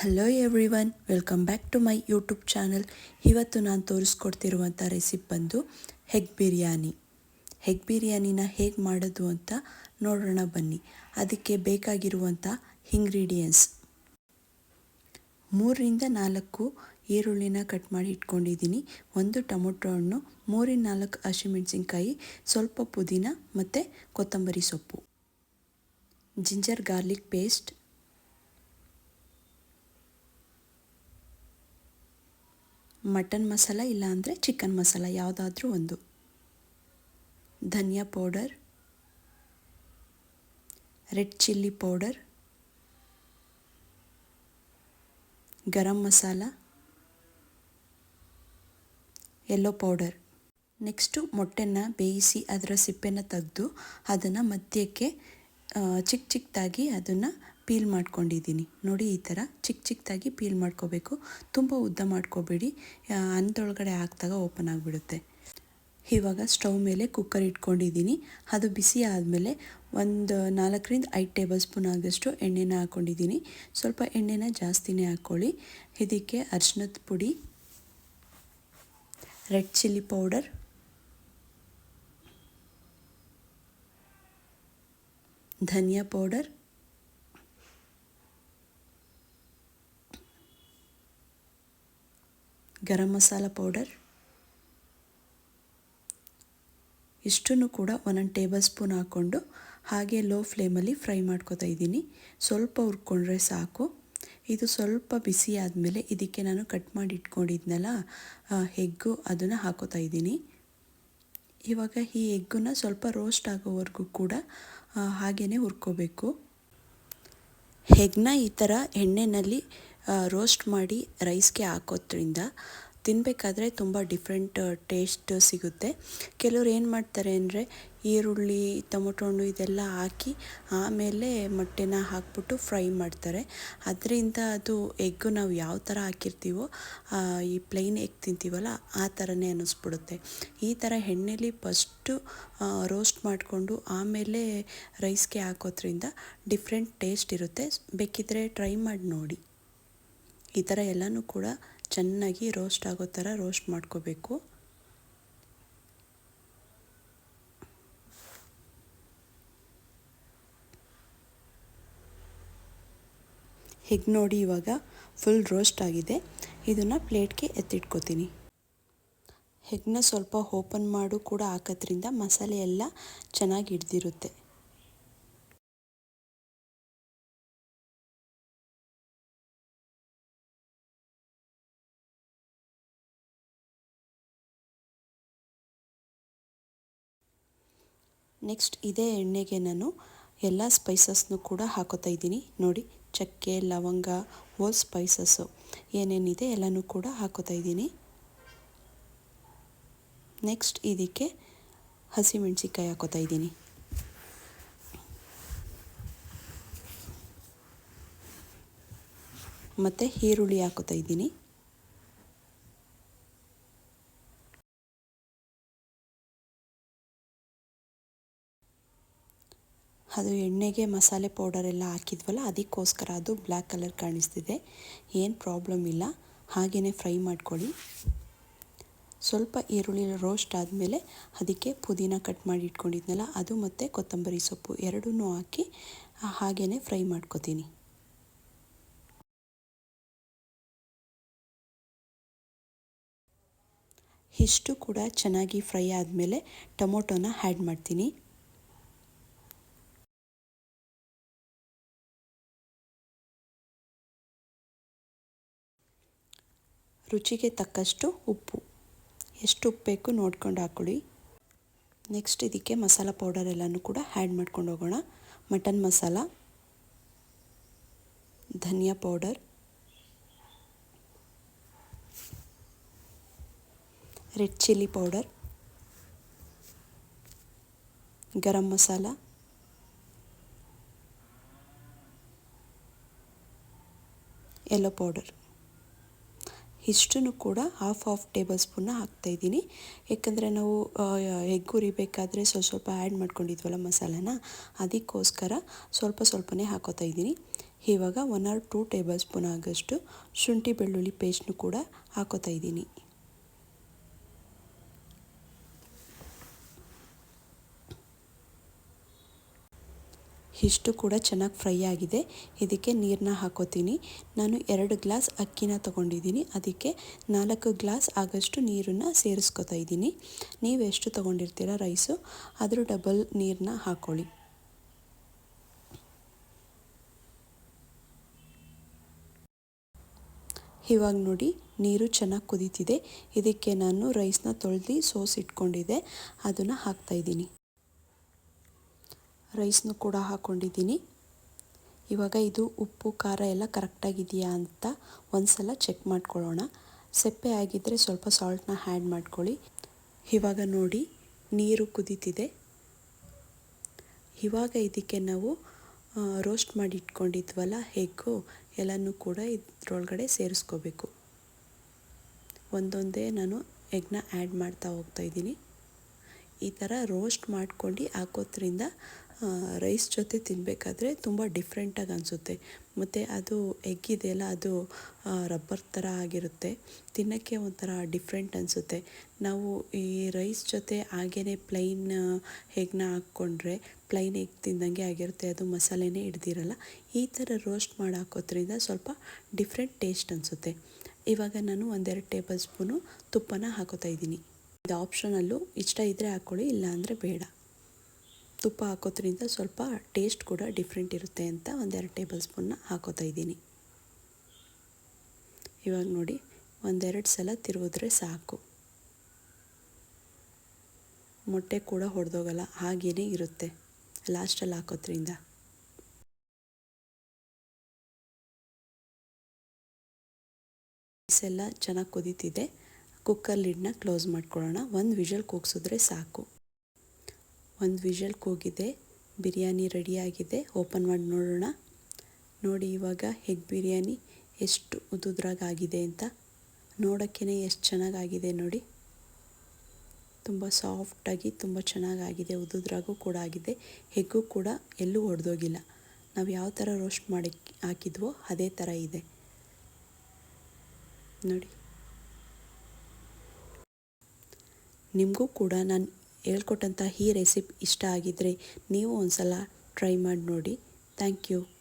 Hello everyone welcome back to my YouTube channel ಇವತ್ತು ನಾನು ತೋರಿಸ್ಕೊಡ್ತಿರುವಂಥ ರೆಸಿಪಿ ಬಂದು ಹೆಗ್ ಬಿರಿಯಾನಿ ಹೆಗ್ ಬಿರಿಯಾನಿನ ಹೇಗೆ ಮಾಡೋದು ಅಂತ ನೋಡೋಣ ಬನ್ನಿ. ಅದಕ್ಕೆ ಬೇಕಾಗಿರುವಂಥ ಇಂಗ್ರೀಡಿಯೆಂಟ್ಸ್ ಮೂರರಿಂದ ನಾಲ್ಕು ಈರುಳ್ಳಿನ ಕಟ್ ಮಾಡಿ ಇಟ್ಕೊಂಡಿದ್ದೀನಿ. ಒಂದು ಟೊಮೊಟೊ ಹಣ್ಣು ಮೂರಿಂದ ನಾಲ್ಕು ಹಸಿಮೆಣಸಿನ್ಕಾಯಿ, ಸ್ವಲ್ಪ ಪುದೀನ ಮತ್ತು ಕೊತ್ತಂಬರಿ ಸೊಪ್ಪು. Ginger garlic paste mutton masala ಇಲ್ಲಾಂದರೆ ಚಿಕನ್ ಮಸಾಲ, ಯಾವುದಾದ್ರೂ ಒಂದು. Dhaniya powder, red chilli powder, garam masala yellow powder. Next ಮೊಟ್ಟೆನ ಬೇಯಿಸಿ ಅದರ ಸಿಪ್ಪೆನ ತೆಗೆದು ಅದನ್ನು ಮಧ್ಯಕ್ಕೆ ಚಿಕ್ಕ ಚಿಕ್ಕದಾಗಿ ಅದನ್ನು ಪೀಲ್ ಮಾಡ್ಕೊಂಡಿದ್ದೀನಿ. ನೋಡಿ, ಈ ಥರ ಚಿಕ್ಕ ಚಿಕ್ಕದಾಗಿ ಪೀಲ್ ಮಾಡ್ಕೋಬೇಕು. ತುಂಬ ಉದ್ದ ಮಾಡ್ಕೋಬೇಡಿ. ಅಂದೊಳಗಡೆ ಹಾಕ್ದಾಗ ಓಪನ್ ಆಗಿಬಿಡುತ್ತೆ. ಇವಾಗ ಸ್ಟವ್ ಮೇಲೆ ಕುಕ್ಕರ್ ಇಟ್ಕೊಂಡಿದ್ದೀನಿ. ಅದು ಬಿಸಿ ಆದಮೇಲೆ ಒಂದು ನಾಲ್ಕರಿಂದ ಐದು ಟೇಬಲ್ ಸ್ಪೂನ್ ಆಗೋಷ್ಟು ಎಣ್ಣೆನ ಹಾಕ್ಕೊಂಡಿದ್ದೀನಿ ಸ್ವಲ್ಪ ಎಣ್ಣೆನ ಜಾಸ್ತಿನೇ ಹಾಕ್ಕೊಳ್ಳಿ. ಇದಕ್ಕೆ ಅರ್ಶಿನದ ಪುಡಿ, red chilli powder, dhaniya powder garam masala powder. ಇಷ್ಟನ್ನು ಕೂಡ ಒಂದೊಂದು ಟೇಬಲ್ ಸ್ಪೂನ್ ಹಾಕ್ಕೊಂಡು ಹಾಗೆ ಲೋ ಫ್ಲೇಮಲ್ಲಿ ಫ್ರೈ ಮಾಡ್ಕೊತಾ ಇದ್ದೀನಿ. ಸ್ವಲ್ಪ ಹುರ್ಕೊಂಡ್ರೆ ಸಾಕು. ಇದು ಸ್ವಲ್ಪ ಬಿಸಿ ಆದಮೇಲೆ ಇದಕ್ಕೆ ನಾನು ಕಟ್ ಮಾಡಿ ಇಟ್ಕೊಂಡಿದ್ನಲ್ಲ ಹೆಗ್ಗು ಅದನ್ನು ಹಾಕೋತಾ ಇದ್ದೀನಿ. ಇವಾಗ ಈ ಎಗ್ಗನ್ನ ಸ್ವಲ್ಪ ರೋಸ್ಟ್ ಆಗೋವರೆಗೂ ಕೂಡ ಹಾಗೇ ಹುರ್ಕೋಬೇಕು. ಹೆಗ್ನ ಈ ಥರ ಎಣ್ಣೆಯಲ್ಲಿ ರೋಸ್ಟ್ ಮಾಡಿ ರೈಸ್ಗೆ ಹಾಕೋದ್ರಿಂದ ತಿನ್ನಬೇಕಾದ್ರೆ ತುಂಬ ಡಿಫ್ರೆಂಟ್ ಟೇಸ್ಟ್ ಸಿಗುತ್ತೆ. ಕೆಲವ್ರು ಏನು ಮಾಡ್ತಾರೆ ಅಂದರೆ ಈರುಳ್ಳಿ, ಟೊಮೊಟೊ ಹಣ್ಣು ಇದೆಲ್ಲ ಹಾಕಿ ಆಮೇಲೆ ಮೊಟ್ಟೆನ ಹಾಕ್ಬಿಟ್ಟು ಫ್ರೈ ಮಾಡ್ತಾರೆ. ಅದರಿಂದ ಅದು ಎಗ್ಗು ನಾವು ಯಾವ ಥರ ಹಾಕಿರ್ತೀವೋ ಈ ಪ್ಲೈನ್ ಎಗ್ ತಿಂತೀವಲ್ಲ ಆ ಥರನೇ ಅನ್ನಿಸ್ಬಿಡುತ್ತೆ. ಈ ಥರ ಎಣ್ಣೆಲಿ ಫಸ್ಟು ರೋಸ್ಟ್ ಮಾಡಿಕೊಂಡು ಆಮೇಲೆ ರೈಸ್ಗೆ ಹಾಕೋದ್ರಿಂದ ಡಿಫ್ರೆಂಟ್ ಟೇಸ್ಟ್ ಇರುತ್ತೆ. ಬೇಕಿದ್ದರೆ ಟ್ರೈ ಮಾಡಿ ನೋಡಿ. ಈ ಥರ ಎಲ್ಲನೂ ಕೂಡ ಚೆನ್ನಾಗಿ ರೋಸ್ಟ್ ಆಗೋ ಥರ ರೋಸ್ಟ್ ಮಾಡ್ಕೋಬೇಕು. ಹೀಗೆ ನೋಡಿ ಇವಾಗ ಫುಲ್ ರೋಸ್ಟ್ ಆಗಿದೆ. ಇದನ್ನು ಪ್ಲೇಟ್ಗೆ ಎತ್ತಿಟ್ಕೋತೀನಿ. ಹೆಗ್ನ ಸ್ವಲ್ಪ ಓಪನ್ ಮಾಡು ಕೂಡ ಹಾಕೋದ್ರಿಂದ ಮಸಾಲೆ ಎಲ್ಲ ಚೆನ್ನಾಗಿ ಹಿಡ್ದಿರುತ್ತೆ. ನೆಕ್ಸ್ಟ್ ಇದೇ ಎಣ್ಣೆಗೆ ನಾನು ಎಲ್ಲ ಸ್ಪೈಸಸ್ನು ಕೂಡ ಹಾಕೋತಾ ಇದ್ದೀನಿ. ನೋಡಿ, ಚಕ್ಕೆ, ಲವಂಗ ಓಲ್ ಸ್ಪೈಸಸ್ಸು ಏನೇನಿದೆ ಎಲ್ಲನೂ ಕೂಡ ಹಾಕೋತಾ ಇದ್ದೀನಿ. ನೆಕ್ಸ್ಟ್ ಇದಕ್ಕೆ ಹಸಿಮೆಣ್ಸಿಕಾಯಿ ಹಾಕೋತಾ ಇದ್ದೀನಿ. ಮತ್ತು ಈರುಳ್ಳಿ ಹಾಕೋತಾ ಇದ್ದೀನಿ. ಅದು ಎಣ್ಣೆಗೆ ಮಸಾಲೆ ಪೌಡರ್ ಎಲ್ಲ ಹಾಕಿದ್ವಲ್ಲ, ಅದಕ್ಕೋಸ್ಕರ ಅದು ಬ್ಲ್ಯಾಕ್ ಕಲರ್ ಕಾಣಿಸ್ತಿದೆ. ಏನು ಪ್ರಾಬ್ಲಮ್ ಇಲ್ಲ. ಹಾಗೆಯೇ ಫ್ರೈ ಮಾಡ್ಕೊಳ್ಳಿ. ಸ್ವಲ್ಪ ಈರುಳ್ಳಿ ರೋಸ್ಟ್ ಆದಮೇಲೆ ಅದಕ್ಕೆ ಪುದೀನ ಕಟ್ ಮಾಡಿ ಇಟ್ಕೊಂಡಿದ್ನಲ್ಲ, ಅದು ಮತ್ತು ಕೊತ್ತಂಬರಿ ಸೊಪ್ಪು ಎರಡೂ ಹಾಕಿ ಹಾಗೆಯೇ ಫ್ರೈ ಮಾಡ್ಕೊತೀನಿ. ಇಷ್ಟು ಕೂಡ ಚೆನ್ನಾಗಿ ಫ್ರೈ ಆದಮೇಲೆ ಟೊಮೊಟೊನ ಆ್ಯಡ್ ಮಾಡ್ತೀನಿ. ರುಚಿಗೆ ತಕ್ಕಷ್ಟು ಉಪ್ಪು. ಎಷ್ಟು ಉಪ್ಪು ಬೇಕು ನೋಡ್ಕೊಂಡು ಹಾಕ್ಕೊಳ್ಳಿ ನೆಕ್ಸ್ಟ್ ಇದಕ್ಕೆ ಮಸಾಲ ಪೌಡರ್ ಎಲ್ಲನೂ ಕೂಡ ಆ್ಯಡ್ ಮಾಡ್ಕೊಂಡು ಹೋಗೋಣ. Mutton masala dhaniya powder red chilli powder garam masala yellow powder ಇಷ್ಟನ್ನು ಕೂಡ ಹಾಫ್ ಹಾಫ್ ಟೇಬಲ್ ಸ್ಪೂನ್ನ ಹಾಕ್ತಾಯಿದ್ದೀನಿ ಯಾಕಂದರೆ ನಾವು ಎಗ್ ಹುರಿಬೇಕಾದ್ರೆ ಸ್ವಲ್ಪ ಸ್ವಲ್ಪ ಆ್ಯಡ್ ಮಾಡ್ಕೊಂಡಿದ್ವಲ್ಲ ಮಸಾಲನ, ಅದಕ್ಕೋಸ್ಕರ ಸ್ವಲ್ಪ ಸ್ವಲ್ಪನೇ ಹಾಕೋತಾ ಇದ್ದೀನಿ. ಇವಾಗ one or two tablespoon ಆಗೋಷ್ಟು ಶುಂಠಿ ಬೆಳ್ಳುಳ್ಳಿ ಪೇಸ್ಟ್ನು ಕೂಡ ಹಾಕೋತಾ ಇದ್ದೀನಿ. ಇಷ್ಟು ಕೂಡ ಚೆನ್ನಾಗಿ ಫ್ರೈ ಆಗಿದೆ. ಇದಕ್ಕೆ ನೀರನ್ನ ಹಾಕೋತೀನಿ. ನಾನು ಎರಡು ಗ್ಲಾಸ್ ಅಕ್ಕಿನ ತೊಗೊಂಡಿದ್ದೀನಿ. ಅದಕ್ಕೆ ನಾಲ್ಕು ಗ್ಲಾಸ್ ಆಗಷ್ಟು ನೀರನ್ನು ಸೇರಿಸ್ಕೊತಾ ಇದ್ದೀನಿ. ನೀವು ಎಷ್ಟು ತೊಗೊಂಡಿರ್ತೀರ ರೈಸು? ಅದ್ರ ಡಬಲ್ ನೀರನ್ನ ಹಾಕ್ಕೊಳ್ಳಿ ಇವಾಗ ನೋಡಿ, ನೀರು ಚೆನ್ನಾಗಿ ಕುದೀತಿದೆ. ಇದಕ್ಕೆ ನಾನು ರೈಸ್ನ ತೊಳೆದು ಸೋಸ್ ಇಟ್ಕೊಂಡಿದ್ದೆ. ಅದನ್ನು ಹಾಕ್ತಾಯಿದ್ದೀನಿ ರೈಸ್ನು ಕೂಡ ಹಾಕ್ಕೊಂಡಿದ್ದೀನಿ ಇವಾಗ ಇದು ಉಪ್ಪು, ಖಾರ ಎಲ್ಲ ಕರೆಕ್ಟಾಗಿದೆಯಾ ಅಂತ ಒಂದು ಸಲ ಚೆಕ್ ಮಾಡ್ಕೊಳ್ಳೋಣ. ಸೆಪ್ಪೆ ಆಗಿದ್ದರೆ ಸ್ವಲ್ಪ ಸಾಲ್ಟನ್ನ ಆ್ಯಡ್ ಮಾಡ್ಕೊಳ್ಳಿ. ಇವಾಗ ನೋಡಿ, ನೀರು ಕುದೀತಿದೆ. ಇವಾಗ ಇದಕ್ಕೆ ನಾವು ರೋಸ್ಟ್ ಮಾಡಿ ಇಟ್ಕೊಂಡಿದ್ವಲ್ಲ ಹೆಗ್ಗು ಎಲ್ಲನೂ ಕೂಡ ಇದ್ರೊಳಗಡೆ ಸೇರಿಸ್ಕೋಬೇಕು. ಒಂದೊಂದೇ ನಾನು ಎಗ್ನ ಆ್ಯಡ್ ಮಾಡ್ತಾ ಹೋಗ್ತಾ ಇದ್ದೀನಿ. ಈ ಥರ ರೋಸ್ಟ್ ಮಾಡ್ಕೊಂಡು ಹಾಕೋದ್ರಿಂದ ರೈಸ್ ಜೊತೆ ತಿನ್ನಬೇಕಾದ್ರೆ ತುಂಬ ಡಿಫ್ರೆಂಟಾಗಿ ಅನಿಸುತ್ತೆ. ಮತ್ತು ಅದು ಎಗ್ ಇದೆಯಲ್ಲ ಅದು ರಬ್ಬರ್ ಥರ ಆಗಿರುತ್ತೆ. ತಿನ್ನೋಕ್ಕೆ ಒಂಥರ ಡಿಫ್ರೆಂಟ್ ಅನಿಸುತ್ತೆ. ನಾವು ಈ ರೈಸ್ ಜೊತೆ ಹಾಗೇ ಪ್ಲೈನ್ ಎಗ್ನ ಹಾಕ್ಕೊಂಡ್ರೆ ಪ್ಲೈನ್ ಎಗ್ ತಿಂದಂಗೆ ಆಗಿರುತ್ತೆ. ಅದು ಮಸಾಲೆನೇ ಹಿಡ್ದಿರಲ್ಲ. ಈ ಥರ ರೋಸ್ಟ್ ಮಾಡಿ ಹಾಕೋದ್ರಿಂದ ಸ್ವಲ್ಪ ಡಿಫ್ರೆಂಟ್ ಟೇಸ್ಟ್ ಅನಿಸುತ್ತೆ. ಇವಾಗ ನಾನು ಒಂದೆರಡು ಟೇಬಲ್ ಸ್ಪೂನು ತುಪ್ಪನ ಹಾಕೋತಾ ಇದ್ದೀನಿ. ಇದು ಆಪ್ಷನಲ್ಲೂ ಇಷ್ಟ ಇದ್ದರೆ ಹಾಕ್ಕೊಳ್ಳಿ ಇಲ್ಲಾಂದರೆ ಬೇಡ. ತುಪ್ಪ ಹಾಕೋದ್ರಿಂದ ಸ್ವಲ್ಪ ಟೇಸ್ಟ್ ಕೂಡ ಡಿಫ್ರೆಂಟ್ ಇರುತ್ತೆ ಅಂತ ಒಂದೆರಡು ಟೇಬಲ್ ಸ್ಪೂನ್ನ ಹಾಕೋತಾ ಇದ್ದೀನಿ. ಇವಾಗ ನೋಡಿ, ಒಂದೆರಡು ಸಲ ತಿರುಗಿದ್ರೆ ಸಾಕು. ಮೊಟ್ಟೆ ಕೂಡ ಹೊಡೆದೋಗಲ್ಲ ಹಾಗೇನೇ ಇರುತ್ತೆ ಲಾಸ್ಟಲ್ಲಿ ಹಾಕೋದ್ರಿಂದ. ಎಲ್ಲ ಚೆನ್ನಾಗಿ ಕುದೀತಿದೆ. ಕುಕ್ಕರ್ ಲಿಡ್ನ ಕ್ಲೋಸ್ ಮಾಡ್ಕೊಳ್ಳೋಣ. ಒಂದು ವಿಷಲ್ ಕೂಗಿಸಿದ್ರೆ ಸಾಕು. ಒಂದು ವಿಷಲ್ ಕೂಗಿದೆ, ಬಿರಿಯಾನಿ ರೆಡಿಯಾಗಿದೆ, ಓಪನ್ ಮಾಡಿ ನೋಡೋಣ. ನೋಡಿ ಇವಾಗ ಹೆಗ್ ಬಿರಿಯಾನಿ, ಎಷ್ಟು ಉದುದ್ರಾಗಾಗಿದೆ ಅಂತ. ನೋಡೋಕ್ಕೇ ಎಷ್ಟು ಚೆನ್ನಾಗಾಗಿದೆ ನೋಡಿ. ತುಂಬ ಸಾಫ್ಟಾಗಿ ತುಂಬ ಚೆನ್ನಾಗಾಗಿದೆ, ಉದುದ್ರಾಗೂ ಕೂಡ ಆಗಿದೆ. ಹೆಗ್ಗು ಕೂಡ ಎಲ್ಲೂ ಒಡೆದೋಗಿಲ್ಲ. ನಾವು ಯಾವ ಥರ ರೋಸ್ಟ್ ಮಾಡಿ ಹಾಕಿದ್ವೋ ಅದೇ ಥರ ಇದೆ. ನೋಡಿ. ನಿಮಗೂ ಕೂಡ ನಾನು ಹೇಳ್ಕೊಟ್ಟಂಥ ಈ ರೆಸಿಪಿ ಇಷ್ಟ ಆಗಿದ್ದರೆ ನೀವು ಒಂದು ಸಲ ಟ್ರೈ ಮಾಡಿ ನೋಡಿ. Thank you